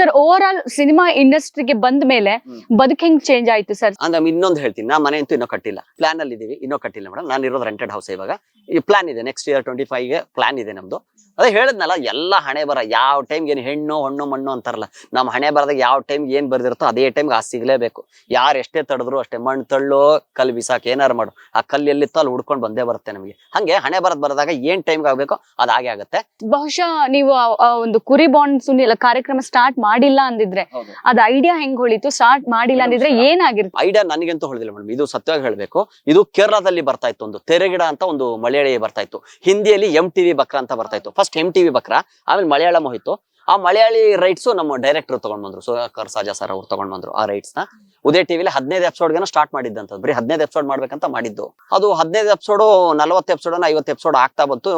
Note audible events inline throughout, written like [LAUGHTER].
Sir over all cinema ಇಂಡಸ್ಟ್ರಿಗೆ ಬಂದ ಮೇಲೆ ಬದುಕು ಹೆಂಗ್ ಚೇಂಜ್ ಆಯ್ತು ಸರ್ ಅಂದ್ರೆ ಇನ್ನೊಂದು ಹೇಳ್ತೀನಿ. ನಾ ಮನೆ ಅಂತೂ ಇನ್ನೂ ಕಟ್ಟಿಲ್ಲ. ಪ್ಲಾನ್ ಅಲ್ಲಿ ಇದೀವಿ ಇನ್ನೂ ಕಟ್ಟಿಲ್ಲ ಮೇಡಮ್ ನಾನು ಇರೋದು ರೆಂಟೆಡ್ ಹೌಸ್ ಇವಾಗ. ಈ ಪ್ಲಾನ್ ಇದೆ. ನೆಕ್ಸ್ಟ್ ಇಯರ್ ಟ್ವೆಂಟಿ ಫೈವ್ಗೆ ಪ್ಲಾನ್ ಇದೆ ನಮ್ದು. ಅದೇ ಹೇಳಿದ್ನಲ್ಲ ಎಲ್ಲ ಹಣೆ ಬರ ಯಾವ ಟೈಮ್ ಏನು ಹೆಣ್ಣು ಹಣ್ಣು ಮಣ್ಣು ಅಂತಾರಲ್ಲ ನಮ್ಮ ಹಣೆ ಬರದಾಗ ಯಾವ ಟೈಮ್ ಏನು ಬರ್ದಿರುತ್ತೋ ಅದೇ ಟೈಮ್ಗೆ ಆ ಸಿಗಲೇಬೇಕು. ಯಾರು ಎಷ್ಟೇ ತಡೆದ್ರು ಅಷ್ಟೇ ಮಣ್ಣು ತಳ್ಳೋ ಕಲ್ಲು ಬಿಸಾಕ್ ಏನಾರು ಮಾಡು. ಆ ಕಲ್ಲು ಎಲ್ಲಿತ್ತೋ ಅಲ್ಲಿ ಹುಡ್ಕೊಂಡು ಬಂದೇ ಬರುತ್ತೆ ನಮಗೆ. ಹಂಗೆ ಹಣೆ ಬರದ್ ಬರದಾಗ ಏನ್ ಟೈಮ್ಗೆ ಆಗಬೇಕು ಅದು ಹಾಗೆ ಆಗುತ್ತೆ. ಬಹುಶಃ ನೀವು ಒಂದು ಕುರಿ ಬಾಂಡ್ ಸುನಿಲ್ ಕಾರ್ಯಕ್ರಮ ಸ್ಟಾರ್ಟ್ ಮಾಡಿಲ್ಲ ಅಂದಿದ್ರೆ ಅದ್ ಐಡಿಯಾ ಹೆಂಗ್ ಹೊಳಿತು? ಸ್ಟಾರ್ಟ್ ಮಾಡಿಲ್ಲ ಅಂದಿದ್ರೆ ಏನಾಗಿರುತ್ತೆ ಐಡಿಯಾ ನನಗಂತೂ ಹೊಳಿದಿಲ್ಲ ಮೇಡಮ್. ಇದು ಸತ್ಯವಾಗಿ ಹೇಳಬೇಕು. ಇದು ಕೇರಳದಲ್ಲಿ ಬರ್ತಾ ಇತ್ತು ಒಂದು ತೆರೆಗಿಡ ಅಂತ ಒಂದು ಮಲಯಾಳಿ ಬರ್ತಾ ಇತ್ತು. ಹಿಂದಿಯಲ್ಲಿ ಎಂ ಟಿವಿ ಬಕ್ರ ಅಂತ ಬರ್ತಾ ಇತ್ತು. ಫಸ್ಟ್ ಎಂ ಟಿವಿ ಬಕ್ರ, ಆಮೇಲೆ ಮಲಯಾಳಂ ಹೋಯ್ತು. ಆ ಮಲಯಾಳಿ ರೈಟ್ಸ್ ನಮ್ಮ ಡೈರೆಕ್ಟರ್ ತಗೊಂಡ್ ಬಂದ್ರು ಸುಧಾಕರ್ ಸಾಜಾ ಸರ್ ಅವ್ರು ತಗೊಂಡ್ ಬಂದ್ರು ಆ ರೈಟ್ಸ್ನ. ಉದಯ ಟಿವಿಲಿ ಹದಿನೈದು ಎಪಿಸೋಡ್ಗೆನ ಸ್ಟಾರ್ಟ್ ಮಾಡಿದ್ದಂತ ಬರೀ ಹದಿನೈದು ಎಪಿಸೋಡ್ ಮಾಡ್ಬೇಕಂತ ಮಾಡಿದ್ದು. ಅದು ಹದಿನೈದು ಎಪಿಸೋಡ್ ನಲವತ್ತು ಎಪಿಸೋಡ್ ಐವತ್ತು ಎಪಿಸೋಡ್ ಆಗ್ತಾ ಬಂತು,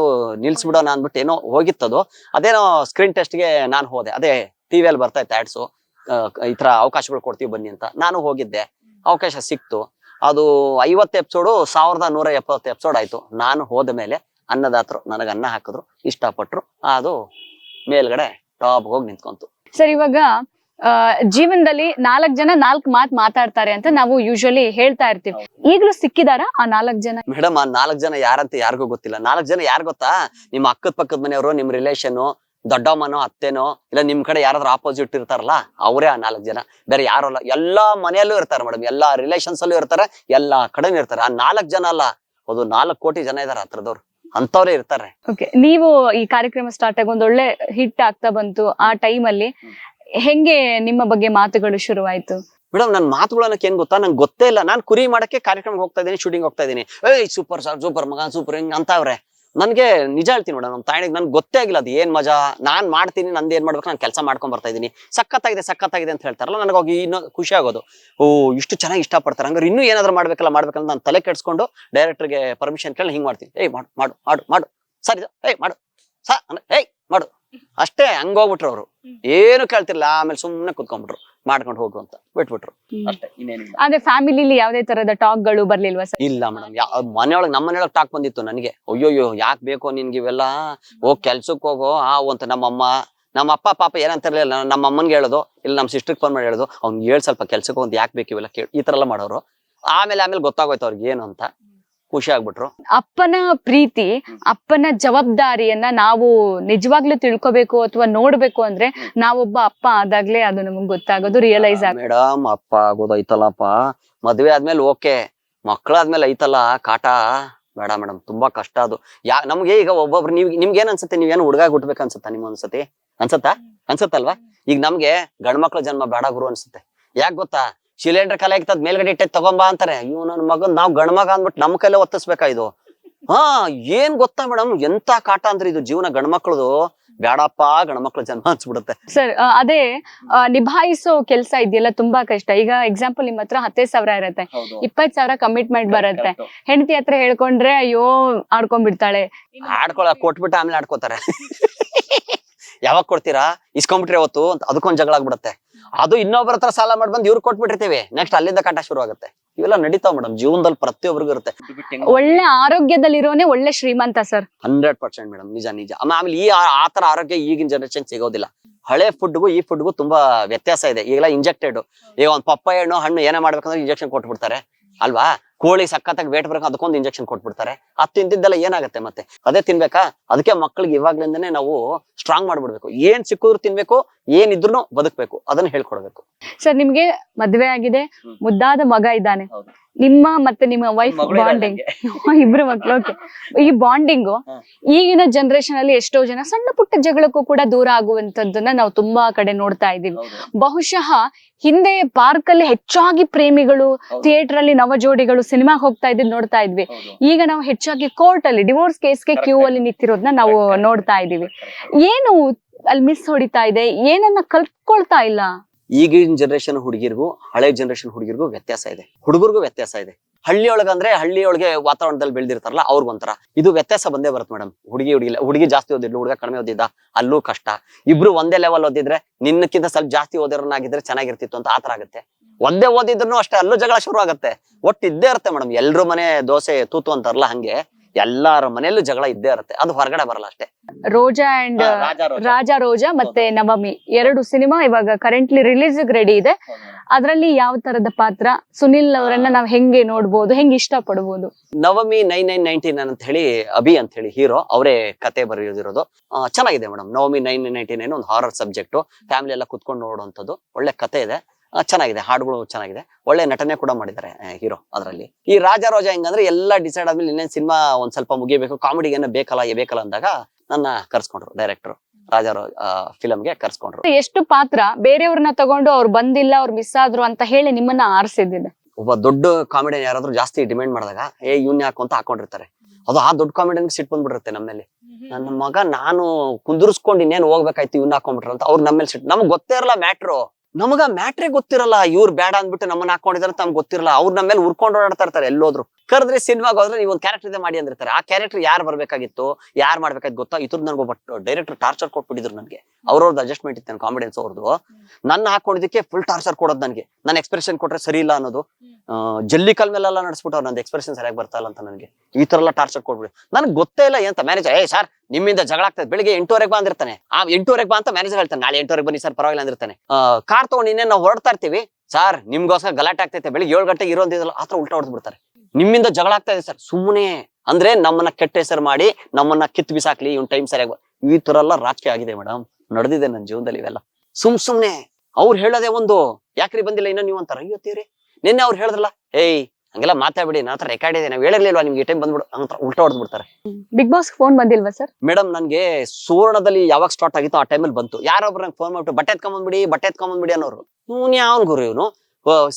ನಿಲ್ಸ್ಬಿಡೋಣ ಅಂದ್ಬಿಟ್ಟು ಏನೋ ಹೋಗಿತ್ತದು. ಅದೇನೋ ಸ್ಕ್ರೀನ್ ಟೆಸ್ಟ್ಗೆ ನಾನು ಹೋದೆ, ಅದೇ ಟಿವಿಯಲ್ಲಿ ಬರ್ತಾ ಇತ್ತು ಆಡ್ಸು ಈ ತರ ಅವಕಾಶಗಳು ಕೊಡ್ತೀವಿ ಬನ್ನಿ ಅಂತ ನಾನು ಹೋಗಿದ್ದೆ. ಅವಕಾಶ ಸಿಕ್ತು. ಅದು ಐವತ್ತು ಎಪಿಸೋಡು ಸಾವಿರದ ನೂರ ಎಪ್ಪತ್ತು ಎಪಿಸೋಡ್ ಆಯ್ತು. ನಾನು ಹೋದ ಮೇಲೆ ಅನ್ನದಾತರು ನನಗೆ ಅನ್ನ ಹಾಕಿದ್ರು ಇಷ್ಟಪಟ್ರು ಅದು ಮೇಲ್ಗಡೆ ಟಾಪ್ ಹೋಗಿ ನಿಂತ್ಕೊಂತು. ಸರ್ ಇವಾಗ ಜೀವನದಲ್ಲಿ ನಾಲ್ಕ್ ಜನ ನಾಲ್ಕ್ ಮಾತ್ ಮಾತಾಡ್ತಾರೆ ಅಂತ ನಾವು ಯೂಶಲಿ ಹೇಳ್ತಾ ಇರ್ತೀವಿ. ಈಗಲೂ ಸಿಕ್ಕಿದಾರ ಆ ನಾಲ್ಕ್ ಜನ? ಮೇಡಮ್ ಆ ನಾಲ್ಕು ಜನ ಯಾರಂತ ಯಾರಿಗೂ ಗೊತ್ತಿಲ್ಲ. ನಾಲ್ಕು ಜನ ಯಾರು ಗೊತ್ತಾ? ನಿಮ್ಮ ಅಕ್ಕದ ಪಕ್ಕದ ಮನೆಯವರು ನಿಮ್ ರಿಲೇಷನ್ ದೊಡ್ಡಮ್ಮನೋ ಅತ್ತೆನೋ ಇಲ್ಲ ನಿಮ್ ಕಡೆ ಯಾರಾದ್ರೂ ಆಪೋಸಿಟ್ ಇರ್ತಾರಲ್ಲ ಅವರೇ ಆ ನಾಲ್ಕು ಜನ. ಬೇರೆ ಯಾರು ಅಲ್ಲ. ಎಲ್ಲಾ ಮನೆಯಲ್ಲೂ ಇರ್ತಾರೆ ಮೇಡಮ್. ಎಲ್ಲಾ ರಿಲೇಷನ್ಸ್ ಅಲ್ಲೂ ಇರ್ತಾರೆ ಎಲ್ಲಾ ಕಡೆನೂ ಇರ್ತಾರೆ. ಆ ನಾಲ್ಕು ಜನ ಅಲ್ಲ. ಅದು ನಾಲ್ಕು ಕೋಟಿ ಜನ ಇದಾರೆ ಹತ್ರದವ್ರು. ಅಂತವ್ರೇ ಇರ್ತಾರೆ. ಓಕೆ ನೀವು ಈ ಕಾರ್ಯಕ್ರಮ ಸ್ಟಾರ್ಟ್ ಆಗಿ ಒಂದ್ ಒಳ್ಳೆ ಹಿಟ್ ಆಗ್ತಾ ಬಂತು ಆ ಟೈಮ್ ಅಲ್ಲಿ ಹೆಂಗೆ ನಿಮ್ಮ ಬಗ್ಗೆ ಮಾತುಗಳು ಶುರುವಾಯ್ತು? ಮೇಡಮ್ ನನ್ನ ಮಾತುಗಳನ್ನ ಏನ್ ಗೊತ್ತಾ? ನಂಗೆ ಗೊತ್ತೇ ಇಲ್ಲ. ನಾನು ಕುರಿ ಮಾಡಕ್ಕೆ ಕಾರ್ಯಕ್ರಮಕ್ಕೆ ಹೋಗ್ತಾ ಇದ್ದೀನಿ ಶೂಟಿಂಗ್ ಹೋಗ್ತಾ ಇದ್ದೀನಿ. ಏಯ್ ಸೂಪರ್ ಸರ್ ಸೂಪರ್ ಮಗ ಸೂಪರ್ ಹಿಂಗ್ ಅಂತವ್ರೆ ನನ್ಗೆ ನಿಜ ಹೇಳ್ತೀನಿ ನೋಡ ನಮ್ಮ ತಾಯಿಗೆ ನನ್ಗೆ ಗೊತ್ತೇ ಆಗಿಲ್ಲ ಅದು ಏನ್ ಮಜಾ. ನಾನ್ ಮಾಡ್ತೀನಿ ನಂದು ಏನ್ ಮಾಡ್ಬೇಕು ನಾನು ಕೆಲಸ ಮಾಡ್ಕೊಂಡ್ ಬರ್ತಾ ಇದ್ದೀನಿ ಸಖತ್ತಾಗಿದೆ ಸಖತ್ತಾಗಿದೆ ಅಂತ ಹೇಳ್ತಾರಲ್ಲ ನನಗೆ ಹೋಗಿ ಇನ್ನೂ ಖುಷಿ ಆಗೋದು. ಓ ಇಷ್ಟು ಚೆನ್ನಾಗಿ ಇಷ್ಟಪಡ್ತಾರೆ. ಹಂಗಾರೆ ಇನ್ನೂ ಏನಾದ್ರು ಮಾಡ್ಬೇಕಲ್ಲ ಮಾಡ್ಬೇಕಲ್ಲ ನಾನು ತಲೆ ಕೆಡ್ಸ್ಕೊಂಡು ಡೈರೆಕ್ಟರ್ಗೆ ಪರ್ಮಿಷನ್ ಕೇಳಿ ಹಿಂಗ್ ಮಾಡ್ತೀನಿ. ಏಯ್ ಮಾಡು ಮಾಡು ಮಾಡು ಮಾಡು. ಸರಿ ಏಯ್ ಮಾಡು. ಸ ಏಯ್ ಮಾಡು. ಅಷ್ಟೇ ಹಂಗೋಗ್ಬಿಟ್ರು ಅವರು. ಏನು ಕೇಳ್ತಿರ್ಲಿಲ್ಲ ಆಮೇಲೆ ಸುಮ್ಮನೆ ಕುತ್ಕೊಂಡ್ಬಿಟ್ರು. ಮಾಡ್ಕೊಂಡು ಹೋಗು ಅಂತ ಬಿಟ್ಬಿಟ್ರು. ಅಷ್ಟೇ ಇನ್ನೇನಿಲ್ಲ. ಅಂದ್ರೆ ಫ್ಯಾಮಿಲಿಲಿ ಯಾವ್ದೇ ತರದ ಟಾಕ್ಗಳು ಬರ್ಲಿಲ್ವಾ ಸರ್? ಇಲ್ಲ ಮೇಡಮ್ ಯಾವ ಮನೆಯೊಳಗೆ ನಮ್ಮ ಮನೆಯೊಳಗೆ ಟಾಕ್ ಬಂದಿತ್ತು ನನಗೆ. ಅಯ್ಯೋಯ್ಯೋ ಯಾಕೆ ಬೇಕು ನಿನ್ಗೆ ಇವೆಲ್ಲ? ಹೋಗ್ ಕೆಲ್ಸಕ್ಕೆ ಹೋಗೋ ಆ ಅಂತ ನಮ್ಮಮ್ಮ ನಮ್ಮ ಅಪ್ಪ ಪಾಪ ಏನಂತಿರ್ಲಿಲ್ಲ ನಮ್ಮ ಅಮ್ಮನ್ಗೆ ಹೇಳೋದು ಇಲ್ಲ ನಮ್ಮ ಸಿಸ್ಟರ್ಗೆ ಫೋನ್ ಮಾಡಿ ಹೇಳೋದು ಅವ್ನಿಗೆ ಹೇಳಿ ಸ್ವಲ್ಪ ಕೆಲ್ಸಕ್ಕೆ ಒಂದ್ ಯಾಕೆ ಬೇಕು ಇವೆಲ್ಲ ಕೇಳಿ ಈ ತರ ಎಲ್ಲ ಮಾಡೋರು. ಆಮೇಲೆ ಆಮೇಲೆ ಗೊತ್ತಾಗೋಯ್ತು ಅವ್ರಿಗೆ ಏನು ಅಂತ. ಖುಷಿ ಆಗ್ಬಿಟ್ರು. ಅಪ್ಪನ ಪ್ರೀತಿ ಅಪ್ಪನ ಜವಾಬ್ದಾರಿಯನ್ನ ನಾವು ನಿಜವಾಗ್ಲೂ ತಿಳ್ಕೊಬೇಕು ಅಥವಾ ನೋಡ್ಬೇಕು ಅಂದ್ರೆ ನಾವೊಬ್ಬ ಅಪ್ಪ ಆದಾಗ್ಲೇ ಅದು ನಮಗ್ ಗೊತ್ತಾಗೋದು ರಿಯಲೈಸ್ ಆಗ ಮೇಡಮ್ ಅಪ್ಪ ಆಗೋದು ಐತಲ್ಲಪ್ಪ. ಮದ್ವೆ ಆದ್ಮೇಲೆ ಓಕೆ. ಮಕ್ಕಳಾದ್ಮೇಲೆ ಐತಲ್ಲ ಕಾಟ. ಬೇಡ ಮೇಡಮ್ ತುಂಬಾ ಕಷ್ಟ ಅದು. ಯಾ ನಮ್ಗೆ ಈಗ ಒಬ್ಬೊಬ್ರು ನೀವ್ ನಿಮ್ಗೆ ಏನ್ ಅನ್ಸುತ್ತೆ? ನೀವೇನು ಹುಡುಗ ಹುಟ್ಬೇಕು ಅನ್ಸುತ್ತಾ ನಿಮ್ ಅನ್ಸತಿ ಅನ್ಸತ್ತಾ? ಅನ್ಸತ್ತಲ್ವಾ? ಈಗ ನಮ್ಗೆ ಗಂಡ್ಮಕ್ಳ ಜನ್ಮ ಬೇಡ ಗುರು ಅನ್ಸುತ್ತೆ. ಯಾಕೆ ಗೊತ್ತಾ? ಸಿಲಿಂಡರ್ ಕಲೆ ಆಗ್ತದ ಮೇಲ್ಗಡೆ ಇಟ್ಟೆ ತಗೊಂಬಾ ಅಂತಾರೆ. ಇವ್ ನನ್ ಮಗನ್ ನಾವ್ ಗಣಮಗ ಅಂದ್ಬಿಟ್ಟು ನಮ್ ಕೈಲೇ ಒತ್ತಿಸ್ಬೇಕಾ ಇದು? ಹಾ ಏನ್ ಗೊತ್ತಾ ಮೇಡಮ್ ಎಂತ ಕಾಟ ಅಂದ್ರೆ ಇದು ಜೀವನ ಗಂಡ್ಮಕ್ಳದು ಬೇಡಪ್ಪ ಗಂಡ್ಮಕ್ಳ ಜನ್ಮ ಅನ್ಸ್ಬಿಡುತ್ತೆ. ಸರ್ ಅದೇ ಆ, ನಿಭಾಯಿಸೋ ಕೆಲಸ ಇದೆಯಲ್ಲ ತುಂಬಾ ಕಷ್ಟ. ಈಗ ಎಕ್ಸಾಂಪಲ್ ನಿಮ್ಮ ಹತ್ರ ಹತ್ತೇ ಸಾವಿರ ಇರತ್ತೆ. ಇಪ್ಪತ್ ಸಾವಿರ ಕಮಿಟ್ಮೆಂಟ್ ಬರುತ್ತೆ. ಹೆಂಡತಿ ಹತ್ರ ಹೇಳ್ಕೊಂಡ್ರೆ ಅಯ್ಯೋ ಆಡ್ಕೊಂಡ್ಬಿಡ್ತಾಳೆ. ಆಡ್ಕೊಳ ಕೊಟ್ಬಿಟ್ಟು ಆಮೇಲೆ ಆಡ್ಕೋತಾರೆ. [LAUGHS] ಯಾವಾಗ ಕೊಡ್ತೀರಾ? ಇಸ್ಕೊಂಡ್ಬಿಟ್ರೆ ಅವತ್ತು ಅಂತ ಅದಕ್ಕೊಂದ್ ಜಗಳ ಆಗ್ಬಿಡುತ್ತೆ. ಅದು ಇನ್ನೊಬ್ಬರ ಹತ್ರ ಸಾಲ ಮಾಡ್ಬಂದು ಇವ್ರು ಕೊಟ್ಬಿಟ್ಟಿರ್ತೀವಿ. ನೆಕ್ಸ್ಟ್ ಅಲ್ಲಿಂದ ಕಾಟ ಶುರು ಆಗುತ್ತೆ. ಇವೆಲ್ಲ ನಡೀತಾವ ಮೇಡಮ್ ಜೀವನದಲ್ಲಿ ಪ್ರತಿಯೊಬ್ಬರಿಗೂ ಇರುತ್ತೆ. ಒಳ್ಳೆ ಆರೋಗ್ಯದಲ್ಲಿರೋನೆ ಒಳ್ಳೆ ಶ್ರೀಮಂತ ಸರ್. ಹಂಡ್ರೆಡ್ ಪರ್ಸೆಂಟ್ ಮೇಡಮ್ ನಿಜ ನಿಜ. ಆಮ- ಆಮೇಲೆ ಈ ಆ- ಆ ತರ ಆರೋಗ್ಯ ಈಗಿನ ಜನರೇಷನ್ ಸಿಗೋದಿಲ್ಲ. ಹಳೆ ಫುಡ್ಗೂ ಈ ಫುಡ್ಗೂ ತುಂಬಾ ವ್ಯತ್ಯಾಸ ಇದೆ. ಈಗೆಲ್ಲ ಇಂಜೆಕ್ಟೆಡ್ ಈಗ ಒಂದ್ ಪಪ್ಪಾಯ ಹಣ್ಣು ಹಣ್ಣು ಏನೇ ಮಾಡ್ಬೇಕಂದ್ರೆ ಇಂಜೆಕ್ಷನ್ ಕೊಟ್ಬಿಡ್ತಾರೆ. ಅಲ್ವಾ? ಕೋಳಿ ಸಕ್ಕತ್ತಾಗಿ ವೇಟ್ ಬರಕ ಅದಕ್ಕೊಂದು ಇಂಜೆಕ್ಷನ್ ಕೊಟ್ಬಿಡ್ತಾರೆ. ಅದು ತಿಂತಿದ್ದೆಲ್ಲ ಏನಾಗುತ್ತೆ ಮತ್ತೆ? ಅದೇ ತಿನ್ಬೇಕಾ? ಅದಕ್ಕೆ ಮಕ್ಕಳಿಗೆ ಇವಾಗ್ಲಿಂದನೇ ನಾವು ಸ್ಟ್ರಾಂಗ್ ಮಾಡ್ಬಿಡ್ಬೇಕು. ಏನ್ ಸಿಕ್ಕಿದ್ರು ತಿನ್ಬೇಕು ಏನಿದ್ರು ಬದುಕ್ಬೇಕು. ಅದನ್ನ ಹೇಳ್ಕೊಡ್ಬೇಕು. ಸರ್ ನಿಮ್ಗೆ ಮದ್ವೆ ಆಗಿದೆ. ಮುದ್ದಾದ ಮಗ ಇದ್ದಾನೆ. ನಿಮ್ಮ ಮತ್ತೆ ನಿಮ್ಮ ವೈಫ್ ಬಾಂಡಿಂಗ್ [LAUGHS] ಇಬ್ರು ಮಕ್ಳು ಓಕೆ ಈ ಬಾಂಡಿಂಗು ಈಗಿನ ಜನರೇಷನ್ ಅಲ್ಲಿ ಎಷ್ಟೋ ಜನ ಸಣ್ಣ ಪುಟ್ಟ ಜಗಳಕ್ಕೂ ಕೂಡ ದೂರ ಆಗುವಂತದ್ದನ್ನ ನಾವು ತುಂಬಾ ಕಡೆ ನೋಡ್ತಾ ಇದೀವಿ ಬಹುಶಃ ಹಿಂದೆ ಪಾರ್ಕ್ ಅಲ್ಲಿ ಹೆಚ್ಚಾಗಿ ಪ್ರೇಮಿಗಳು ಥಿಯೇಟರ್ ಅಲ್ಲಿ ನವ ಜೋಡಿಗಳು ಸಿನಿಮಾ ಹೋಗ್ತಾ ಇದ್ ನೋಡ್ತಾ ಇದ್ವಿ. ಈಗ ನಾವು ಹೆಚ್ಚಾಗಿ ಕೋರ್ಟ್ ಅಲ್ಲಿ ಡಿವೋರ್ಸ್ ಕೇಸ್ಗೆ ಕ್ಯೂ ಅಲ್ಲಿ ನಿಂತಿರೋದನ್ನ ನಾವು ನೋಡ್ತಾ ಇದೀವಿ ಏನು ಅಲ್ಲಿ ಮಿಸ್ ಹೊಡಿತಾ ಇದೆ? ಏನನ್ನ ಕಲ್ತ್ಕೊಳ್ತಾ ಇಲ್ಲ? ಈಗಿನ ಜನರೇಷನ್ ಹುಡುಗಿರ್ಗೂ, ಹಳೆ ಜನರೇಷನ್ ಹುಡುಗಿರ್ಗೂ ವ್ಯತ್ಯಾಸ ಇದೆ. ಹುಡುಗರಿಗೂ ವ್ಯತ್ಯಾಸ ಇದೆ. ಹಳ್ಳಿ ಒಳಗಂದ್ರೆ ಹಳ್ಳಿ ಒಳಗೆ ವಾತಾವರಣದಲ್ಲಿ ಬೆಳೆದಿರ್ತಾರಲ್ಲ, ಅವ್ರಿಗೆ ಒಂಥರ. ಇದು ವ್ಯತ್ಯಾಸ ಬಂದೇ ಬರುತ್ತೆ ಮೇಡಮ್ ಹುಡುಗಿ ಹುಡುಗಿ ಹುಡುಗಿ ಜಾಸ್ತಿ ಓದಿದ್ಲು, ಹುಡುಗ ಕಡಿಮೆ ಓದಿದ್ದ, ಅಲ್ಲೂ ಕಷ್ಟ. ಇಬ್ರು ಒಂದೇ ಲೆವೆಲ್ ಓದಿದ್ರೆ, ನಿನ್ನಕ್ಕಿಂತ ಸ್ವಲ್ಪ ಜಾಸ್ತಿ ಓದಿರೋನಾಗಿದ್ರೆ ಚೆನ್ನಾಗಿರ್ತಿತ್ತು ಅಂತ ಆತರ ಆಗುತ್ತೆ. ಒಂದೇ ಓದಿದ್ರು ಅಷ್ಟೇ, ಅಲ್ಲೂ ಜಗಳ ಶುರು ಆಗುತ್ತೆ ಒಟ್ಟು ಇದ್ದೇ ಇರುತ್ತೆ ಮೇಡಮ್ ಎಲ್ರು ಮನೆ ದೋಸೆ, ತೂತು ಅಂತಾರಲ್ಲ ಹಂಗೆ. ಎಲ್ಲಾರ ಮನೆಯಲ್ಲೂ ಜಗಳ ಇದ್ದೇ ಇರುತ್ತೆ. ಅದು ಹೊರಗಡೆ ಬರಲ್ಲ ಅಷ್ಟೇ. ರೋಜಾ ಅಂಡ್ ರಾಜಾ ರೋಜಾ. ಮತ್ತೆ ನವಮಿ ಎರಡು ಸಿನಿಮಾ ಇವಾಗ ಕರೆಂಟ್ಲಿ ರಿಲೀಸ್ ರೆಡಿ ಇದೆ. ಅದರಲ್ಲಿ ಯಾವ ತರದ ಪಾತ್ರ? ಸುನಿಲ್ ಅವರನ್ನ ನಾವ್ ಹೆಂಗೆ ನೋಡ್ಬೋದು? ಹೆಂಗ್ ಇಷ್ಟ ಪಡ್ಬೋದು Navami nine nine ninety nine ಅಂತ ಹೇಳಿ ಅಭಿ ಅಂತ ಹೇಳಿ ಹೀರೋ ಅವರೇ ಕತೆ ಬರೆಯೋದಿರೋದು. ಚೆನ್ನಾಗಿದೆ madam. Navami nine nine ninety nine ಒಂದು ಹಾರರ್ ಸಬ್ಜೆಕ್ಟ್ ಫ್ಯಾಮಿಲಿ ಎಲ್ಲ ಕುತ್ಕೊಂಡು ನೋಡುವಂಥದ್ದು. ಒಳ್ಳೆ ಕತೆ ಇದೆ. ಚೆನ್ನಾಗಿದೆ ಹಾಡುಗಳು ಚೆನ್ನಾಗಿದೆ. ಒಳ್ಳೆ ನಟನೆ ಕೂಡ ಮಾಡಿದ್ದಾರೆ ಹೀರೋ ಅದರಲ್ಲಿ. ಈ ರಾಜ ರೋಜ ಹೆಂಗಂದ್ರೆ ಎಲ್ಲ ಡಿಸೈಡ್ ಆದ್ಮೇಲೆ ಇನ್ನೇನ್ ಸಿನಿಮಾ ಒಂದ್ ಸ್ವಲ್ಪ ಮುಗಿಬೇಕು ಕಾಮಿಡಿಗೆ ಏನೋ ಬೇಕಲ್ಲ ಏ ಬೇಕಲ್ಲ ಅಂದಾಗ ನನ್ನ ಕರ್ಸ್ಕೊಂಡ್ರು ಡೈರೆಕ್ಟರ್ ರಾಜ ರೋ ಫಿಲಮ್ಗೆ ಕರ್ಸ್ಕೊಂಡ್ರು. ಎಷ್ಟು ಪಾತ್ರ ಬೇರೆಯವ್ರನ್ನ ತಗೊಂಡು ಅವ್ರು ಬಂದಿಲ್ಲ ಅವ್ರು ಮಿಸ್ ಆದ್ರು ಅಂತ ಹೇಳಿ ನಿಮ್ಮನ್ನ ಆರಿಸಿದ್ದಿದೆ? ಒಬ್ಬ ದೊಡ್ಡ ಕಾಮಿಡಿಯನ್ ಯಾರಾದ್ರೂ ಜಾಸ್ತಿ ಡಿಮ್ಯಾಂಡ್ ಮಾಡಿದಾಗ ಏ ಇವ್ನ ಯಾಕು ಅಂತ ಹಾಕೊಂಡಿರ್ತಾರೆ. ಅದು ಆ ದೊಡ್ಡ ಕಾಮಿಡಿಯನ್ ಸಿಟ್ ಬಂದ್ಬಿಡುತ್ತೆ ನಮ್ಮಲ್ಲಿ. ನನ್ನ ಮಗ ನಾನು ಕುಂದಿರ್ಸ್ಕೊಂಡು ಇನ್ನೇನು ಹೋಗ್ಬೇಕಾಯ್ತು ಇವ್ನ ಹಾಕೊಂಡ್ಬಿಟ್ರ ಅಂತ ಅವ್ರು ನಮ್ಮೇಲೆ ಸಿಟ್ ನಮ್ಗೆ ಗೊತ್ತೇ ಇರಲ್ಲ ಮ್ಯಾಟ್ರು ನಮಗ ಮ್ಯಾಟ್ರೇ ಗೊತ್ತಿರಲ್ಲ ಇವ್ರು ಬೇಡ ಅಂದ್ಬಿಟ್ಟು ನಮ್ಮನ್ನ ಹಾಕೊಂಡಿದಾರೆ ತಮ್ಗೆ ಗೊತ್ತಿರಲ್ಲ. ಅವ್ರು ನಮ್ಮ ಮೇಲೆ ಉರ್ಕೊಂಡು ಓಡಾಡ್ತಾ ಇರ್ತಾರೆ ಎಲ್ಲೋದ್ರು. ಕರೆದ್ರೆ ಸಿನಿಮಾಗ ಹೋದ್ರೆ ನೀವು ಒಂದು ಕ್ಯಾರೆಕ್ಟರ್ ಇದೆ ಮಾಡಿ ಅಂದಿರ್ತಾರೆ. ಆ ಕ್ಯಾರೆಕ್ಟರ್ ಯಾರು ಬರ್ಬೇಕಾಗಿತ್ತು ಯಾರು ಮಾಡ್ಬೇಕಾಗಿತ್ತು ಗೊತ್ತಾ? ಇದ್ರ ನನಗೆ ಡೈರೆಕ್ಟರ್ ಟಾರ್ಚರ್ ಕೊಟ್ಬಿಟ್ಟಿದ್ರು ನನಗೆ. ಅವ್ರವ್ರದ್ದು ಅಡ್ಜಸ್ಟ್ಮೆಂಟ್ ಇತ್ತು ಕಾಮಿಡಿಯನ್ಸ್ ಅವ್ರದ್ದು ನನ್ನ ಹಾಕೊಂಡಿದ್ದಕ್ಕೆ ಫುಲ್ ಟಾರ್ಚರ್ ಕೊಡೋದು ನನಗೆ. ನನ್ನ ಎಕ್ಸ್ಪ್ರೆಷನ್ ಕೊಟ್ರೆ ಸರಿ ಇಲ್ಲ ಅನ್ನೋದು. ಜಲ್ಲಿ ಕಾಲ್ ಮೇಲೆಲ್ಲ ನಡೆಸ್ಬಿಟ್ಟು ಅವ್ರು ನಂದು ಎಕ್ಸ್ಪ್ರೆಷನ್ ಸರಿಯಾಗಿ ಬರ್ತಾ ಇಲ್ಲ ಅಂತ ನನಗೆ. ಈ ತರ ಎಲ್ಲ ಟಾರ್ಚರ್ ಕೊಡ್ಬಿಡಿ. ನನಗೆ ಗೊತ್ತೇ ಇಲ್ಲ ಎಂತ ಮ್ಯಾನೇಜರ್ ಏ ಸರ್ ನಿಮ್ಮಿಂದ ಜಗಳ ಆಗ್ತದೆ. ಬೆಳಿಗ್ಗೆ ಎಂಟೂವರೆಗೆ ಬಂದಿರ್ತಾನೆ ಆ ಎಂಟೂವರೆಗೆ ಬಾ ಅಂತ ಮ್ಯಾನೇಜರ್ ಹೇಳ್ತಾನೆ. ನಾಳೆ ಎಂಟೂವರೆಗೆ ಬನ್ನಿ ಸರ್ ಪರವಾಗಿಲ್ಲ ಅಂದಿರ್ತಾನೆ. ಕಾರ್ ತಗೊಂಡು ಇನ್ನೇ ನಾವು ಹೊರಡ್ತಾ ಇರ್ತೀವಿ? ಸರ್ ನಿಮ್ಗೋಸ್ಕರ ಗಲಾಟೆ ಆಗ್ತೈತೆ. ಬೆಳಿಗ್ಗೆ ಏಳು ಗಂಟೆಗೆ ಆ ಥರ ಉಲ್ಟಾ ಹೊಡೆದು ಬಿಡ್ತಾರೆ. ನಿಮ್ಮಿಂದ ಜಗಳ ಆಗ್ತಾ ಇದೆ ಸರ್ ಸುಮ್ಮನೆ ಅಂದ್ರೆ ನಮ್ಮನ್ನ ಕೆಟ್ಟ ಹೆಸರು ಮಾಡಿ, ನಮ್ಮನ್ನ ಕಿತ್ ಬಿಸಾಕ್ಲಿ, ಇವ್ನ ಟೈಮ್ ಸರಿಯಾಗಿ ಈ ತರ ಎಲ್ಲ ರಾಜಕೀಯ ಆಗಿದೆ ಮೇಡಮ್ ನಡೆದಿದೆ ನನ್ನ ಜೀವನದಲ್ಲಿ ಇವೆಲ್ಲ. ಸುಮ್ ಸುಮ್ನೆ. ಅವ್ರು ಹೇಳೋದೇ ಒಂದು, ಯಾಕ್ರಿ ಬಂದಿಲ್ಲ? ಇನ್ನೂ ನೀವು ಅಂತಾರ. ಅಯ್ಯೋತೀರಿ ನಿನ್ನೆ ಅವ್ರು ಹೇಳಿದ್ರಲ್ಲ ಏಯ್ ಹಂಗೆಲ್ಲ ಮಾತಾಡ್ಬಿಡಿ ನನ್ನ ಹತ್ರ ರೆಕಾರ್ಡ್ ಇದೆ ನಾವು ಹೇಳಿರ್ಲಿಲ್ವಾ ನಿಮ್ಗೆ ಈ ಟೈಮ್ ಬಂದ್ಬಿಡು. ಅಂತ ಉಲ್ಟಾ ಹೊಡೆದು ಬಿಡ್ತಾರೆ ಬಿಗ್ ಬಾಸ್ ಫೋನ್ ಬಂದಿಲ್ವಾ ಸರ್ ಮೇಡಮ್ ನನಗೆ ಸುವರ್ಣದಲ್ಲಿ ಯಾವಾಗ ಸ್ಟಾರ್ಟ್ ಆಗಿತ್ತು ಆ ಟೈಮಲ್ಲಿ ಬಂತು. ಯಾರೊಬ್ರು ನಂಗೆ ಫೋನ್ ಮಾಡ್ಬಿಟ್ಟು ಬಟ್ಟೆ ಎತ್ಕೊಂಬಂದ್ಬಿಡಿ ಬಟ್ಟೆ ಎತ್ಕೊಂಬಂದ್ಬಿಡಿ ಅನ್ನೋರು. ಇವ್ನು ಯಾವ ಗುರು ಇವನು?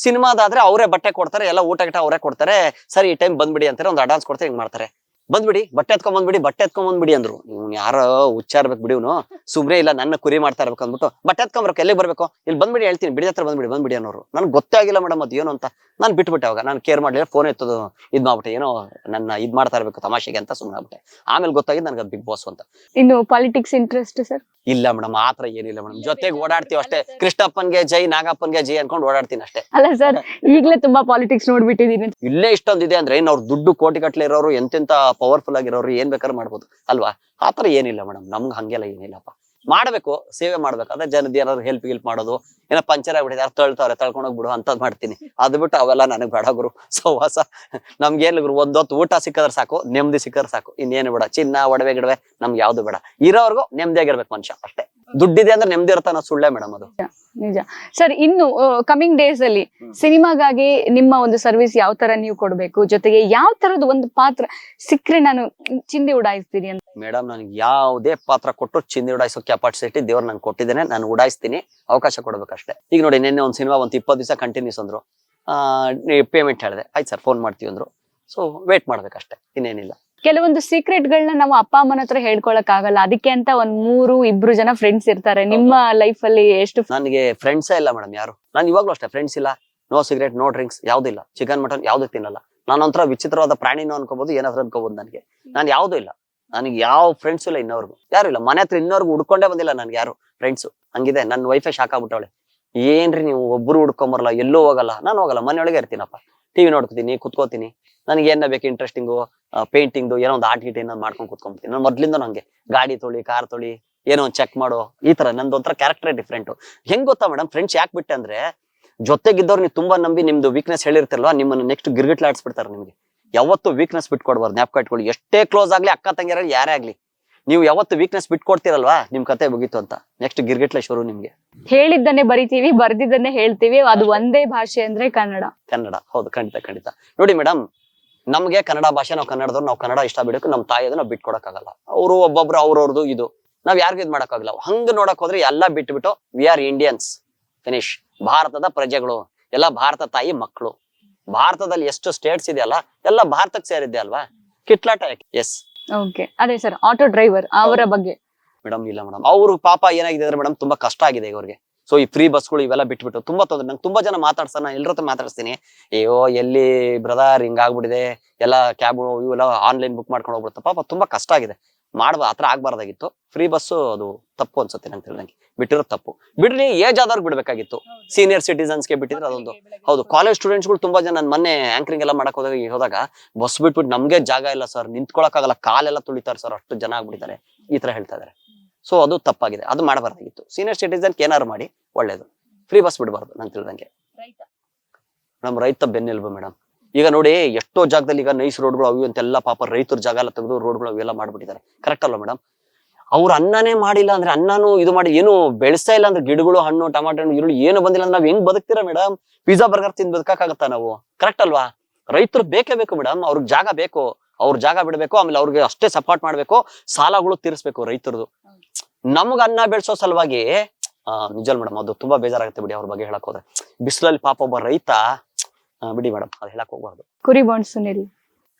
ಸಿನಿಮಾದಾದ್ರೆ ಅವರೇ ಬಟ್ಟೆ ಕೊಡ್ತಾರೆ ಎಲ್ಲ ಊಟ ಗಿಟ ಅವರೇ ಕೊಡ್ತಾರೆ. ಸರಿ ಈ ಟೈಮ್ ಬಂದ್ಬಿಡಿ ಅಂತಾರೆ ಒಂದು ಅಡ್ವಾನ್ಸ್ ಕೊಡ್ತಾರೆ ಹಿಂಗ್ ಮಾಡ್ತಾರೆ. ಬಂದ್ಬಿಡಿ ಬಟ್ಟೆ ಎತ್ಕೊಂಡ್ ಬಂದ್ಬಿಡಿ ಬಟ್ಟೆ ಎತ್ಕೊಂಡ್ ಬಂದ್ಬಿಡಿ ಅಂದ್ರು. ಇವ್ನು ಯಾರೋ ಉಚ್ಚಾರ್ಬೇಕು ಬಿಡಿ ಇವನು. ಸುಮ್ನೆ ಇಲ್ಲ ನನ್ನ ಕುರಿ ಮಾಡ್ತಾ ಇರ್ಬೇಕು ಅಂದ್ಬಿಟ್ಟು ಬಟ್ಟೆ ಎತ್ಕೊಂಬರ್ಬೇಕು ಎಲ್ಲಿಗೆ ಬರ್ಬೇಕು? ಇಲ್ಲಿ ಬಂದ್ಬಿಡಿ ಹೇಳ್ತೀನಿ ಬಿಡಿ ಹತ್ರ ಬಂದ್ಬಿಡಿ ಬಂದ್ಬಿಡಿ ಅನ್ನೋರು. ನನ್ಗೆ ಗೊತ್ತೇ ಆಗಿಲ್ಲ ಮೇಡಮ್ ಅದು ಏನು ಅಂತ. ನಾನು ಬಿಟ್ಬಿಟ್ಟೆ ಅವಾಗ ನಾನು ಕೇರ್ ಮಾಡಲಿಲ್ಲ ಫೋನ್ ಎತ್ತದು ಇದ್ ಮಾಡ್ಬಿಟ್ಟೆ ಏನೋ ನನ್ನ ಇದ್ ಮಾಡ್ತಾ ಇರ್ಬೇಕು ತಮಾಷೆಗೆ ಅಂತ ಸುಮ್ಮನೆ ಆಗ್ಬಿಟ್ಟೆ. ಆಮೇಲೆ ಗೊತ್ತಾಗಿ ನನಗೆ ಬಿಗ್ ಬಾಸ್ ಅಂತ. ಇನ್ನು ಪಾಲಿಟಿಕ್ಸ್ ಇಂಟ್ರೆಸ್ಟ್ ಸರ್? ಇಲ್ಲ ಮೇಡಮ್ ಆತರ ಏನಿಲ್ಲ ಮೇಡಮ್. ಜೊತೆಗೆ ಓಡಾಡ್ತೀವಿ ಅಷ್ಟೇ. ಕೃಷ್ಣಪ್ಪನ್ಗೆ ಜೈ ನಾಗಪ್ಪನ್ಗೆ ಜೈ ಅನ್ಕೊಂಡು ಓಡಾಡ್ತೀನಿ ಅಷ್ಟೇ. ಅಲ್ಲ ಸರ್ ಈಗಲೇ ತುಂಬಾ ಪಾಲಿಟಿಕ್ಸ್ ನೋಡ್ಬಿಟ್ಟಿದೀನಿ. ಇಲ್ಲೇ ಇಷ್ಟೊಂದಿದೆ ಅಂದ್ರೆ ಇನ್ನು ಅವ್ರು ದುಡ್ಡು ಕೋಟಿ ಗಟ್ಲೆ ಇರೋರು ಎಂತೆಂತ ಪವರ್ಫುಲ್ ಆಗಿರೋರು ಏನ್ ಬೇಕಾದ್ರೂ ಮಾಡ್ಬೋದು, ಅಲ್ವಾ? ಆತರ ಏನಿಲ್ಲ ಮೇಡಮ್ ನಮ್ಗೆ ಹಂಗೆಲ್ಲ ಏನಿಲ್ಲಪ್ಪ. ಮಾಡ್ಬೇಕು, ಸೇವೆ ಮಾಡ್ಬೇಕಾದ್ರೆ ಜನದ ಏನಾದ್ರು ಹೆಲ್ಪ್ ಗಿಲ್ಪ್ ಮಾಡೋದು ಏನೋ ಪಂಚರ್ ಆಗ್ಬಿಟ್ಟಿದೆ. ಯಾರು ತಳ್ತಾವ್ರೆ? ತಳ್ಕೊಂಡೋಗಿ ಬಿಡು ಅಂತದ್ ಮಾಡ್ತೀನಿ. ಅದ್ ಬಿಟ್ಟು ಅವೆಲ್ಲ ನನಗೆ ಬೇಡ ಗುರು. ಸಹವಾಸ ನಮ್ಗೇನ್ ಗುರು ಒಂದೊತ್ತು ಊಟ ಸಿಕ್ಕದ್ರೆ ಸಾಕು ನೆಮ್ಮದಿ ಸಿಕ್ಕದ್ರೆ ಸಾಕು. ಇನ್ನೇನು ಬೇಡ. ಚಿನ್ನ ಒಡವೆ ಗಿಡವೆ ನಮ್ಗೆ ಯಾವ್ದು ಬೇಡ. ಇರೋರ್ಗು ನೆಮ್ಮದಿಯಾಗಿರ್ಬೇಕು ಮನುಷ್ಯ ಅಷ್ಟೇ. ದುಡ್ಡಿದೆ ಅಂದ್ರೆ ನೆಮ್ಮದಿ ಇರ್ತಾನ ಸುಳ್ಳೇ ಸುಳ್ಳೆ ಮೇಡಮ್ ಅದು. ನಿಜ ಸರ್ ಇನ್ನು ಕಮಿಂಗ್ ಡೇಸ್ ಅಲ್ಲಿ ಸಿನಿಮಾಗಾಗಿ ನಿಮ್ಮ ಒಂದು ಸರ್ವಿಸ್ ಯಾವ ತರ ನೀವು ಕೊಡ್ಬೇಕು? ಜೊತೆಗೆ ಯಾವ ತರದ ಒಂದು ಪಾತ್ರ ಸಿಕ್ಕ್ರೆ ನಾನು ಚಿಂದಿ ಉಡಾಯಿಸ್ತೀನಿ ಅಂತ. ಮೇಡಮ್ ನನಗೆ ಯಾವುದೇ ಪಾತ್ರ ಕೊಟ್ಟು ಚಿಂದಿ ಉಡಾಯಿಸೋ ಕೆಪಾಸಿಟಿ ದೇವ್ರು ನಂಗೆ ಕೊಟ್ಟಿದ್ದೇನೆ. ನಾನು ಉಡಾಯಿಸ್ತೀನಿ. ಅವಕಾಶ ಕೊಡ್ಬೇಕಷ್ಟೇ ಈಗ ನೋಡಿ ನಿನ್ನೆ ಒಂದು ಸಿನಿಮಾ ಒಂದು ಇಪ್ಪತ್ತು ದಿವಸ ಕಂಟಿನ್ಯೂಸ್ ಅಂದ್ರು. ಪೇಮೆಂಟ್ ಹೇಳಿದೆ. ಆಯ್ತು ಸರ್ ಫೋನ್ ಮಾಡ್ತೀವಿ ಅಂದ್ರು. ಸೊ ವೇಟ್ ಮಾಡ್ಬೇಕಷ್ಟೇ ಇನ್ನೇನಿಲ್ಲ. ಕೆಲವೊಂದು ಸೀಕ್ರೆಟ್ ಗಳನ್ನ ನಾವು ಅಪ್ಪ ಅಮ್ಮನ ಹತ್ರ ಹೇಳ್ಕೊಳಕ್ ಆಗಲ್ಲ. ಅದಕ್ಕೆ ಅಂತ ಒಂದ್ ಮೂರು ಇಬ್ರು ಜನ ಫ್ರೆಂಡ್ಸ್ ಇರ್ತಾರೆ. ನಿಮ್ಮ ಲೈಫ್ ಅಲ್ಲಿ ಎಷ್ಟು ನನಗೆ ಫ್ರೆಂಡ್ಸೇ ಇಲ್ಲ ಮೇಡಮ್ ಯಾರು? ನಾನು ಇವಾಗ್ಲೂ ಅಷ್ಟೇ ಫ್ರೆಂಡ್ಸ್ ಇಲ್ಲ. ನೋ ಸಿಗರೇಟ್ ನೋ ಡ್ರಿಂಕ್ಸ್ ಯಾವ್ದಿಲ್ಲ ಚಿಕನ್ ಮಟನ್ ಯಾವ್ದು ತಿನ್ನಲ್ಲ. ನಾನು ಒಂಥರ ವಿಚಿತ್ರವಾದ ಪ್ರಾಣಿನೂ ಅನ್ಕೋಬಹುದು ಏನಾದ್ರು ಅನ್ಕೋಬಹುದು ನನಗೆ. ನಾನು ಯಾವ್ದು ಇಲ್ಲ. ನನಗೆ ಯಾವ ಫ್ರೆಂಡ್ಸ್ ಇಲ್ಲ ಇನ್ನೋರ್ಗು. ಯಾರು ಇಲ್ಲ ಮನೆ ಹತ್ರ ಇನ್ನೋರ್ಗು ಹುಡ್ಕೊಂಡೇ ಬಂದಿಲ್ಲ ನನ್ಗೆ ಯಾರು ಫ್ರೆಂಡ್ಸ್ ಹಂಗಿದೆ ನನ್ನ ವೈಫೇ ಶಾಕ್ ಆಗ್ಬಿಟ್ಟವಳೆ. ಏನ್ರಿ ನೀವು ಒಬ್ರು ಹುಡ್ಕೊಂಬರಲ್ಲ, ಎಲ್ಲೂ ಹೋಗಲ್ಲ, ನಾನು ಹೋಗಲ್ಲ, ಮನೆಯೊಳಗೆ ಇರ್ತೀನಪ್ಪ. ಟಿವಿ ನೋಡ್ಕೋತೀನಿ, ಕುತ್ಕೋತೀನಿ. ನನಗೆ ಏನ ಬೇಕು ಇಂಟ್ರೆಸ್ಟಿಂಗು ಪೇಂಟಿಂಗ್ ಏನೋ ಒಂದು ಆರ್ಟ್ ಗೀಟ್ ಏನೋ ಮಾಡ್ಕೊಂಡು ಕುತ್ಕೊಂಡ್ಬಿಡ್ತೀನಿ ನಾನು ಮೊದ್ಲಿಂದ ನಂಗೆ ಗಾಡಿ ತೊಳಿ ಕಾರ್ ತೊಳಿ, ಏನೋ ಒಂದು ಚೆಕ್ ಮಾಡೋ, ಈ ತರ ನಂದು ಒಂಥರ ಕ್ಯಾರೆಕ್ಟರ್ ಡಿಫ್ರೆಂಟ್ ಹೆಂಗ್ ಗೊತ್ತಾ ಮೇಡಮ್ ಫ್ರೆಂಡ್ಸ್ ಯಾಕೆ ಬಿಟ್ಟೆ ಅಂದ್ರೆ, ಜೊತೆಗಿದ್ದವ್ರು ನೀವು ತುಂಬಾ ನಂಬಿ ನಿಮ್ದು ವೀಕ್ನೆಸ್ ಹೇಳಿರ್ತಿರಲ್ವಾ, ನಿಮ್ಮನ್ನ ನೆಕ್ಸ್ಟ್ ಗಿರ್ಗಿಟ್ಲಾಡ್ಸ್ಬಿಡ್ತಾರೆ ನಿಮ್ಗೆ. ಯಾವತ್ತು ವೀಕ್ನೆಸ್ ಬಿಟ್ಕೊಡ್ಬಾರ್ದು. ಜ್ಞಾಪಕ ಇಟ್ಕೊಳ್ಳಿ. ಎಷ್ಟೇ ಕ್ಲೋಸ್ ಆಗ್ಲಿ, ಅಕ್ಕ ತಂಗಿರಲ್ಲಿ ಯಾರೇ ಆಗ್ಲಿ. ನೀವು ಯಾವತ್ತು ವೀಕ್ನೆಸ್ ಬಿಟ್ಕೊಡ್ತೀರಲ್ವಾ? ನಿಮ್ ಕತೆ ಮುಗೀತು ಅಂತ. ನೆಕ್ಸ್ಟ್ ಗಿರ್ಗಿಟ್ಲೆ ಶುರು ನಿಮ್ಗೆ. ಹೇಳಿದ್ದನ್ನೇ ಬರಿತೀವಿ ಬರ್ದಿದ್ದನ್ನೇ ಹೇಳ್ತೀವಿ. ಅದು ಒಂದೇ ಭಾಷೆ ಅಂದ್ರೆ ಕನ್ನಡ. ಕನ್ನಡ. ಹೌದು ಖಂಡಿತ ಖಂಡಿತ. ನೋಡಿ ಮೇಡಮ್ ನಮ್ಗೆ ಕನ್ನಡ ಭಾಷೆ ನಾವು ಕನ್ನಡದವ್ರು ನಾವು ಕನ್ನಡ ಇಷ್ಟ ಬಿಡೋಕೆ ನಮ್ಮ ತಾಯಿಯದು ನಾವು ಬಿಟ್ಕೊಡಕ್ಕಾಗಲ್ಲ. ಅವರು ಒಬ್ಬೊಬ್ರು ಅವ್ರವ್ರದ್ದು ಇದು. ನಾವ್ ಯಾರಿಗೂ ಇದು ಮಾಡಕ್ಕಾಗಲ್ಲ. ಹಂಗ್ ನೋಡಕ್ ಹೋದ್ರೆ ಎಲ್ಲ ಬಿಟ್ಬಿಟ್ಟು ವಿ ಆರ್ ಇಂಡಿಯನ್ಸ್ ಫಿನಿಶ್ ಭಾರತದ ಪ್ರಜೆಗಳು. ಎಲ್ಲ ಭಾರತ ತಾಯಿ ಮಕ್ಕಳು ಭಾರತದಲ್ಲಿ ಎಷ್ಟು ಸ್ಟೇಟ್ಸ್ ಇದೆಯಲ್ಲ ಎಲ್ಲ ಭಾರತಕ್ಕೆ ಸೇರಿದ್ದೆ ಅಲ್ವಾ? ಕಿಟ್ಲಾಟ ಎಸ್ ಓಕೆ ಅದೇ ಸರ್ ಆಟೋ ಡ್ರೈವರ್ ಅವರ ಬಗ್ಗೆ. ಮೇಡಮ್ ಇಲ್ಲ ಮೇಡಮ್. ಅವ್ರು ಪಾಪ ಏನಾಗಿದೆ ಅಂದ್ರೆ ಮೇಡಮ್ ತುಂಬಾ ಕಷ್ಟ ಆಗಿದೆ ಈಗ ಅವ್ರಿಗೆ. ಸೊ ಈ ಫ್ರೀ ಬಸ್ಗಳು ಇವೆಲ್ಲ ಬಿಟ್ಬಿಟ್ಟು ತುಂಬಾ ತೊಂದ್ರೆ. ನಂಗೆ ತುಂಬಾ ಜನ ಮಾತಾಡ್ಸ ನಾನು ಎಲ್ಲರ ಹತ್ರ ಮಾತಾಡ್ಸ್ತೀನಿ. ಅಯ್ಯೋ ಎಲ್ಲಿ ಬ್ರದರ್ ಹಿಂಗಾಗ್ಬಿಟ್ಟಿದೆ ಎಲ್ಲ ಕ್ಯಾಬ್ ಇವೆಲ್ಲ ಆನ್ಲೈನ್ ಬುಕ್ ಮಾಡ್ಕೊಂಡು ಹೋಗ್ಬಿಡುತ್ತೆ. ಪಾಪ ತುಂಬಾ ಕಷ್ಟ ಆಗಿದೆ. ಮಾಡ್ಬ ಆತರ ಆಗ್ಬಾರ್ದಾಗಿತ್ತು. ಫ್ರೀ ಬಸ್ಸು ಅದು ತಪ್ಪು ಅನ್ಸುತ್ತೆ ಅಂತ ಹೇಳಿದಂಗೆ ಬಿಟ್ಟಿರೋದು ತಪ್ಪು. ಬಿಡ್ರಿ ಏಜ್ ಆದವ್ರಿಗೆ ಬಿಡ್ಬೇಕಾಗಿತ್ತು. ಸೀನಿಯರ್ ಸಿಟಿಸನ್ಸ್ಗೆ ಬಿಟ್ಟಿದ್ರೆ ಅದೊಂದು. ಹೌದು ಕಾಲೇಜ್ ಸ್ಟೂಡೆಂಟ್ಸ್ಗಳು ತುಂಬಾ ಜನ ನಾನು ಮೊನ್ನೆ ಆಂಕರಿಂಗ್ ಎಲ್ಲ ಮಾಡಕ್ ಹೋದಾಗ ಹೋದಾಗ ಬಸ್ ಬಿಟ್ಬಿಟ್ಟು ನಮಗೆ ಜಾಗ ಇಲ್ಲ ಸರ್ ನಿಂತ್ಕೊಳಕ್ಕಾಗಲ್ಲ ಕಾಲೆಲ್ಲ ತುಳಿತಾರೆ ಸರ್ ಅಷ್ಟು ಜನ ಆಗ್ಬಿಟ್ಟಿದ್ದಾರೆ. ಈ ತರ ಹೇಳ್ತಾ ಇದಾರೆ ಸೊ ಅದು ತಪ್ಪಾಗಿದೆ. ಅದು ಮಾಡಬಾರ್ದಾಗಿತ್ತು. ಸೀನಿಯರ್ ಸಿಟಿಸನ್ಗೆ ಏನಾರು ಮಾಡಿ ಒಳ್ಳೇದು. ಫ್ರೀ ಬಸ್ ಬಿಡಬಾರ್ದು ನಂಗೆ ತಿಳಿದಂಗೆ. ನಮ್ ರೈತ ಬೆನ್ನೆಲುಬು ಮೇಡಮ್ ಈಗ ನೋಡಿ, ಎಷ್ಟೋ ಜಾಗದಲ್ಲಿ ಈಗ ನೈಸ್ ರೋಡ್ಗಳು ಅವು ಅಂತೆಲ್ಲ ಪಾಪ ರೈತರ ಜಾಗ ಎಲ್ಲ ತೆಗೆದು ರೋಡ್ಗಳು ಅವೆಲ್ಲ ಮಾಡ್ಬಿಟ್ಟಿದ್ದಾರೆ. ಕರೆಕ್ಟ್ ಅಲ್ವಾ ಮೇಡಮ್ ಅವ್ರ ಅನ್ನನೇ ಮಾಡಿಲ್ಲ ಅಂದ್ರೆ ಅನ್ನಾನು ಇದು ಮಾಡಿ ಏನು ಬೆಳೆಸ್ತಾ ಇಲ್ಲ ಅಂದ್ರೆ ಗಿಡಗಳು, ಹಣ್ಣು, ಟಮಾಟೆ ಹಣ್ಣು, ಈರುಳ್ಳಿ ಏನು ಬಂದಿಲ್ಲ ನಾವ್ ಹೆಂಗ್ ಬದುಕ್ತೀರಾ ಮೇಡಮ್ ಪಿಜ್ಜಾ ಬರ್ಗರ್ ತಿಂದ್ ಬದುಕಾಗತ್ತಾ ನಾವು? ಕರೆಕ್ಟ್ ಅಲ್ವಾ? ರೈತರು ಬೇಕೇ ಬೇಕು ಮೇಡಮ್ ಅವ್ರಿಗೆ ಜಾಗ ಬೇಕು. ಅವ್ರ ಜಾಗ ಬಿಡಬೇಕು. ಆಮೇಲೆ ಅವ್ರಿಗೆ ಅಷ್ಟೇ ಸಪೋರ್ಟ್ ಮಾಡ್ಬೇಕು. ಸಾಲಗಳು ತೀರಿಸ್ಬೇಕು ರೈತರದು. ನಮ್ಗ ಅನ್ನ ಬೆಳೆಸೋ ಸಲುವಾಗಿ ನಿಜಲ್ ಮೇಡಮ್ ಅದು ತುಂಬಾ ಬೇಜಾರಾಗುತ್ತೆ ಬಿಡಿ ಅವ್ರ ಬಗ್ಗೆ ಹೇಳಕ್ ಹೋದ್ರೆ. ಬಿಸಿಲಲ್ಲಿ ಪಾಪ ಒಬ್ಬ ರೈತ ಬಿಡಿ ಮೇಡಮ್ ಅದು ಹೇಳಕ್ ಹೋಗ್ಬಾರ್ದು. ಕುರಿ ಬಾಂಡ್ ಸುನಿಲ್.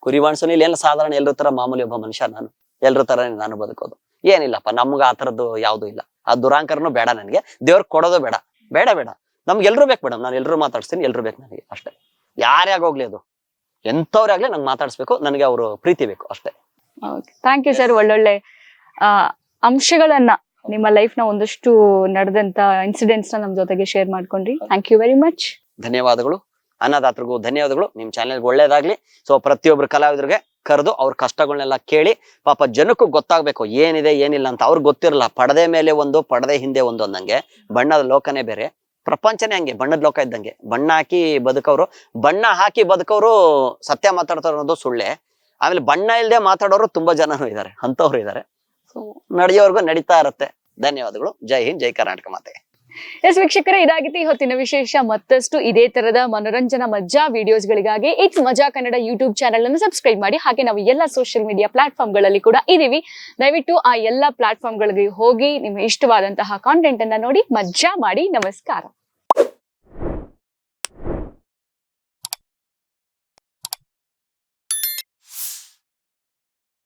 ಕುರಿ ಬಾಂಡ್ ಸುನಿಲ್ ಎಲ್ಲ ಸಾಧಾರಣ ಎಲ್ರ ತರ ಮಾಮೂಲಿ ಒಬ್ಬ ಮನುಷ್ಯ ನಾನು. ಎಲ್ರ ತರ ನಾನು ಬದುಕೋದು. ಏನಿಲ್ಲಪ್ಪ ನಮ್ಗ ಆ ತರದ್ದು ಯಾವ್ದು ಇಲ್ಲ. ಆ ದುರಾಂಕರನು ಬೇಡ ನನಗೆ. ದೇವ್ರ ಕೊಡೋದು ಬೇಡ. ಬೇಡ ಬೇಡ. ನಮ್ಗೆ ಎಲ್ರು ಬೇಕು ಮೇಡಮ್ ನಾನು ಎಲ್ರು ಮಾತಾಡ್ಸ್ತೀನಿ ಎಲ್ರು ಬೇಕು ನನಗೆ ಅಷ್ಟೇ. ಯಾರ್ಯಾಗ ಹೋಗ್ಲಿ ಅದು. ಎಂಥವ್ರೇ ಆಗ್ಲಿ ನಂಗೆ ಮಾತಾಡ್ಸ್ಬೇಕು ನನಗೆ ಅವರು ಪ್ರೀತಿ ಬೇಕು ಅಷ್ಟೇ. ಥ್ಯಾಂಕ್ ಯು ಸರ್ ಒಳ್ಳೊಳ್ಳೆ ಅಂಶಗಳನ್ನ ನಿಮ್ಮ ಲೈಫ್ನ ಒಂದಷ್ಟು ನಡೆದಂತ ಇನ್ಸಿಡೆಂಟ್ಸ್ನ ನಮ್ ಜೊತೆಗೆ ಶೇರ್ ಮಾಡ್ಕೊಂಡ್ರಿ. ಥ್ಯಾಂಕ್ ಯು ವೆರಿ ಮಚ್ ಧನ್ಯವಾದಗಳು. ಅನ್ನದಾತರಿಗೂ ಧನ್ಯವಾದಗಳು. ನಿಮ್ಮ ಚಾನೆಲ್ಗೆ ಒಳ್ಳೇದಾಗ್ಲಿ. ಸೊ ಪ್ರತಿಯೊಬ್ರು ಕಲಾವಿದರಿಗೆ ಕರೆದು ಅವ್ರ ಕಷ್ಟಗಳನ್ನೆಲ್ಲ ಕೇಳಿ, ಪಾಪ ಜನಕ್ಕೂ ಗೊತ್ತಾಗಬೇಕು, ಏನಿದೆ, ಏನಿಲ್ಲ ಅಂತ ಅವ್ರಿಗೆ ಗೊತ್ತಿರಲ್ಲ. ಪಡದೆ ಮೇಲೆ ಒಂದು, ಪಡದೆ ಹಿಂದೆ ಒಂದು ಅಂದಂಗೆ ಬಣ್ಣದ ಲೋಕನೇ ಬೇರೆ. ಪ್ರಪಂಚನೇ ಹಂಗೆ, ಬಣ್ಣದ ಲೋಕ ಇದ್ದಂಗೆ. ಬಣ್ಣ ಹಾಕಿ ಬದುಕವ್ರು, ಬಣ್ಣ ಹಾಕಿ ಬದುಕವ್ರು ಸತ್ಯ ಮಾತಾಡ್ತಾರೆ ಅನ್ನೋದು ಸುಳ್ಳೆ. ಆಮೇಲೆ ಬಣ್ಣ ಇಲ್ಲದೆ ಮಾತಾಡೋರು ತುಂಬಾ ಜನನು ಇದ್ದಾರೆ ಅಂತವ್ರು ಇದ್ದಾರೆ ಸೊ ನಡೆಯೋರ್ಗು ನಡೀತಾ ಇರುತ್ತೆ. ಧನ್ಯವಾದಗಳು. ಜೈ ಹಿಂದ್, ಜೈ ಕರ್ನಾಟಕ ಮಾತೆ. ಎಸ್ ವೀಕ್ಷಕರೇ, ಇದಾಗಿತ್ತು ಈ ಹೊತ್ತಿನ ವಿಶೇಷ. ಮತ್ತಷ್ಟು ಇದೇ ತರದ ಮನೋರಂಜನಾ ಮಜಾ ವಿಡಿಯೋಸ್ ಗಳಿಗಾಗಿ ಇಟ್ಸ್ ಮಜಾ ಕನ್ನಡ ಯೂಟ್ಯೂಬ್ ಚಾನೆಲ್ ಅನ್ನು ಸಬ್ಸ್ಕ್ರೈಬ್ ಮಾಡಿ. ಹಾಗೆ ನಾವು ಎಲ್ಲ ಸೋಷಿಯಲ್ ಮೀಡಿಯಾ ಪ್ಲಾಟ್ಫಾರ್ಮ್ಗಳಲ್ಲಿ ಕೂಡ ಇದೀವಿ ದಯವಿಟ್ಟು ಆ ಎಲ್ಲ ಪ್ಲಾಟ್ಫಾರ್ಮ್ ಗಳಿಗೆ ಹೋಗಿ ನಿಮ್ಗೆ ಇಷ್ಟವಾದಂತಹ ಕಾಂಟೆಂಟ್ ಅನ್ನ ನೋಡಿ ಮಜಾ ಮಾಡಿ. ನಮಸ್ಕಾರ.